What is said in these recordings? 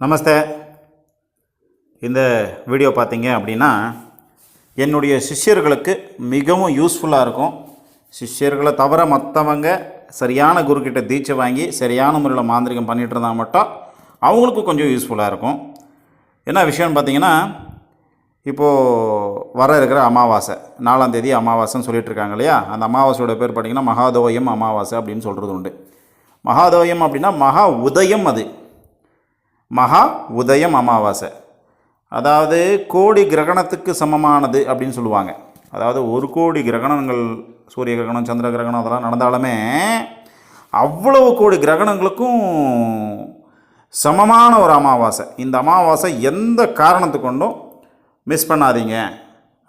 நமஸ்தே. இந்த வீடியோ பார்த்தீங்க அப்படின்னா என்னுடைய சிஷ்யர்களுக்கு மிகவும் யூஸ்ஃபுல்லாக இருக்கும். சிஷ்யர்களை தவிர மற்றவங்க சரியான குருக்கிட்ட தீட்சை வாங்கி சரியான முறையில் மாந்திரிகம் பண்ணிகிட்டு இருந்தால் மட்டும் அவங்களுக்கும் கொஞ்சம் யூஸ்ஃபுல்லாக இருக்கும். என்ன விஷயம்னு பார்த்தீங்கன்னா இப்போது வர இருக்கிற அமாவாசை நாலாம் தேதி அமாவாசைன்னு சொல்லிகிட்ருக்காங்க இல்லையா? அந்த அமாவாசையோட பேர் பார்த்தீங்கன்னா மகாதோயம் அமாவாசை அப்படின்னு சொல்கிறது உண்டு. மகாதோயம் அப்படின்னா மகா உதயம் அது. மகா உதயம் அமாவாசை. அதாவது கோடி கிரகணத்துக்கு சமமானது அப்படின்னு சொல்லுவாங்க. அதாவது ஒரு கோடி கிரகணங்கள் சூரிய கிரகணம் சந்திர கிரகணம் அதெல்லாம் நடந்தாலுமே அவ்வளவு கோடி கிரகணங்களுக்கும் சமமான ஒரு அமாவாசை. இந்த அமாவாசை எந்த காரணத்து கொண்டும் மிஸ் பண்ணாதீங்க.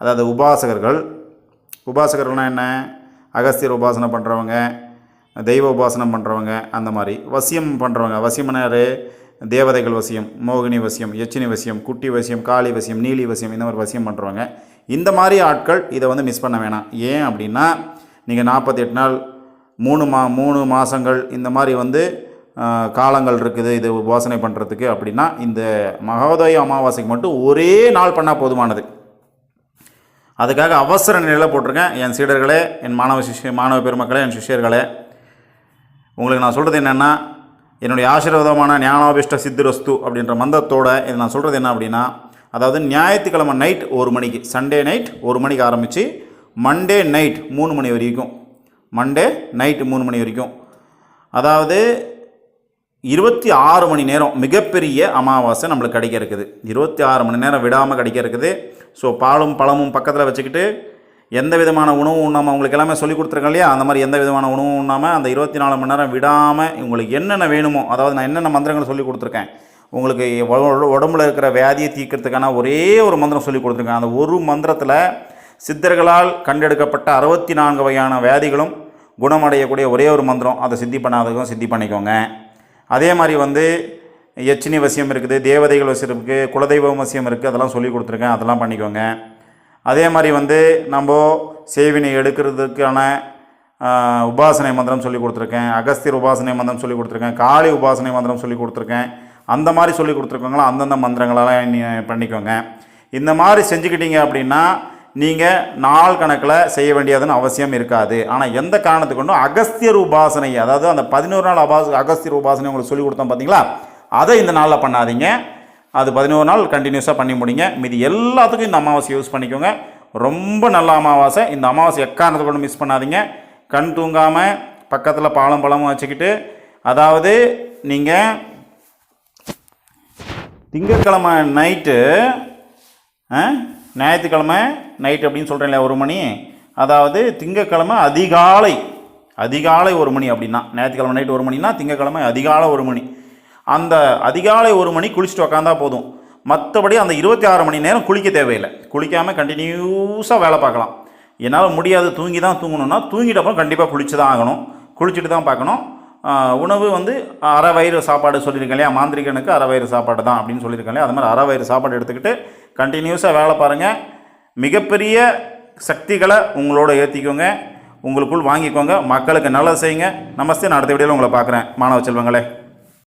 அதாவது உபாசகர்கள். உபாசகர்கள்னால் என்ன? அகஸ்தியர் உபாசனை பண்ணுறவங்க தெய்வ உபாசனம் பண்ணுறவங்க அந்த மாதிரி. வசியம் பண்ணுறவங்க வசியம்னாரு தேவதைகள் வசியம் மோகினி வசியம் எச்சினி வசியம் குட்டி வசியம் காளி வசியம் நீலி வசியம் இந்த மாதிரி வசியம் பண்ணுறவங்க இந்த மாதிரி ஆட்கள் இதை வந்து மிஸ் பண்ண வேணாம். ஏன் அப்படின்னா நீங்கள் நாற்பத்தெட்டு நாள் மூணு மா மூணு மாதங்கள் இந்த மாதிரி வந்து காலங்கள் இருக்குது இது உபாசனை பண்ணுறதுக்கு அப்படின்னா இந்த மகோதய அமாவாசைக்கு மட்டும் ஒரே நாள் பண்ணால் போதுமானது. அதுக்காக அவசர நிலையில் போட்டிருக்கேன். என் சீடர்களே என் மாணவ சிஷ்ய மாணவ பெருமக்களே என் சிஷ்யர்களே உங்களுக்கு நான் சொல்கிறது என்னென்னா என்னுடைய ஆசீர்வாதமான ஞானாபிஷ்ட சித்திரஸ்து அப்படின்ற மந்தத்தோட இது நான் சொல்கிறது என்ன அப்படின்னா அதாவது ஞாயிற்றுக்கிழமை நைட் ஒரு மணிக்கு சண்டே நைட் ஒரு மணிக்கு ஆரம்பித்து மண்டே நைட் மூணு மணி வரைக்கும் மண்டே நைட் மூணு மணி வரைக்கும். அதாவது இருபத்தி ஆறு மணி நேரம் மிகப்பெரிய அமாவாசை நம்மளுக்கு கிடைக்க இருக்குது. இருபத்தி ஆறு மணி நேரம் விடாமல் கிடைக்க இருக்குது. ஸோ பாலும் பழமும் பக்கத்தில் வச்சுக்கிட்டு எந்த விதமான உணவும் உண்ணாமல் உங்களுக்கு எல்லாமே சொல்லி கொடுத்துருக்கேன் இல்லையா? அந்த மாதிரி எந்த விதமான உணவும் உண்ணாமல் அந்த இருபத்தி நாலு மணி நேரம் விடாமல் உங்களுக்கு என்னென்ன வேணுமோ அதாவது நான் என்னென்ன மந்திரங்கள் சொல்லி கொடுத்துருக்கேன் உங்களுக்கு உடம்புல இருக்கிற வியாதியை தீர்க்கறதுக்கான ஒரே ஒரு மந்திரம் சொல்லி கொடுத்துருக்கேன். அந்த ஒரு மந்திரத்தில் சித்தர்களால் கண்டெடுக்கப்பட்ட அறுபத்தி நான்கு வகையான வியாதிகளும் குணமடையக்கூடிய ஒரே ஒரு மந்திரம். அதை சித்தி பண்ணாததுக்கும் சித்தி பண்ணிக்கோங்க. அதே மாதிரி வந்து எச்சினி வசியம் இருக்குது தேவதைகள் வசியம் இருக்குது குலதெய்வ வசியம் இருக்குது அதெல்லாம் சொல்லி கொடுத்துருக்கேன். அதெல்லாம் பண்ணிக்கோங்க. அதே மாதிரி வந்து நம்ம சேவினை எடுக்கிறதுக்கான உபாசனை மந்திரம் சொல்லி கொடுத்துருக்கேன். அகஸ்தியர் உபாசனை மந்திரம் சொல்லி கொடுத்துருக்கேன். காளி உபாசனை மந்திரம் சொல்லி கொடுத்துருக்கேன். அந்த மாதிரி சொல்லி கொடுத்துருக்கோங்களோ அந்தந்த மந்திரங்களெல்லாம் நீ பண்ணிக்கோங்க. இந்த மாதிரி செஞ்சுக்கிட்டீங்க அப்படின்னா நீங்கள் நாள் கணக்கில் செய்ய வேண்டியதுன்னு அவசியம் இருக்காது. ஆனால் எந்த காரணத்துக்கு கொண்டும் அகஸ்தியர் உபாசனை அதாவது அந்த பதினோரு நாள் அபாஸ் அகஸ்தியர் உபாசனை உங்களுக்கு சொல்லி கொடுத்தோம் பார்த்தீங்களா அதை இந்த நாளில் பண்ணாதீங்க. அது பதினோரு நாள் கண்டினியூஸாக பண்ணி முடிங்க. மீதி எல்லாத்துக்கும் இந்த அமாவாசை யூஸ் பண்ணிக்கோங்க. ரொம்ப நல்ல அமாவாசை. இந்த அமாவாசை எக்காரணத்தை கூட மிஸ் பண்ணாதீங்க. கண் தூங்காமல் பக்கத்தில் பாலம் பழமும் வச்சுக்கிட்டு அதாவது நீங்கள் திங்கட்கிழமை நைட்டு ஞாயிற்றுக்கிழமை நைட் அப்படின்னு சொல்கிறேன்ல ஒரு மணி? அதாவது திங்கக்கிழமை அதிகாலை அதிகாலை ஒரு மணி அப்படின்னா. ஞாயிற்றுக்கிழமை நைட் ஒரு மணினா திங்கக்கிழமை அதிகாலை ஒரு மணி. அந்த அதிகாலை ஒரு மணி குளிச்சுட்டு உக்காந்தா போதும். மற்றபடி அந்த இருபத்தி ஆறு மணி நேரம் குளிக்க தேவையில்லை. குளிக்காமல் கண்டினியூஸாக வேலை பார்க்கலாம். என்னால் முடியாது. தூங்கி தான் தூங்கணும்னா தூங்கிட்ட கண்டிப்பாக குளிச்சு தான் ஆகணும். குளிச்சுட்டு தான் பார்க்கணும். உணவு வந்து அரை வயிறு சாப்பாடு சொல்லியிருக்கேன் இல்லையா? மாந்திரிகனுக்கு அரை வயிறு சாப்பாடு தான் அப்படின்னு சொல்லியிருக்கேன் இல்லையா? அது மாதிரி அரை வயிறு சாப்பாடு எடுத்துக்கிட்டு கண்டினியூஸாக வேலை பாருங்கள் மிகப்பெரிய சக்திகளை உங்களோட ஏற்றிக்கோங்க உங்களுக்குள் வாங்கிக்கோங்க. மக்களுக்கு நல்லது செய்யுங்க. நமஸ்தே. நான் அடுத்த வீடியோவில் உங்களை பார்க்குறேன். மாணவ செல்வங்களே.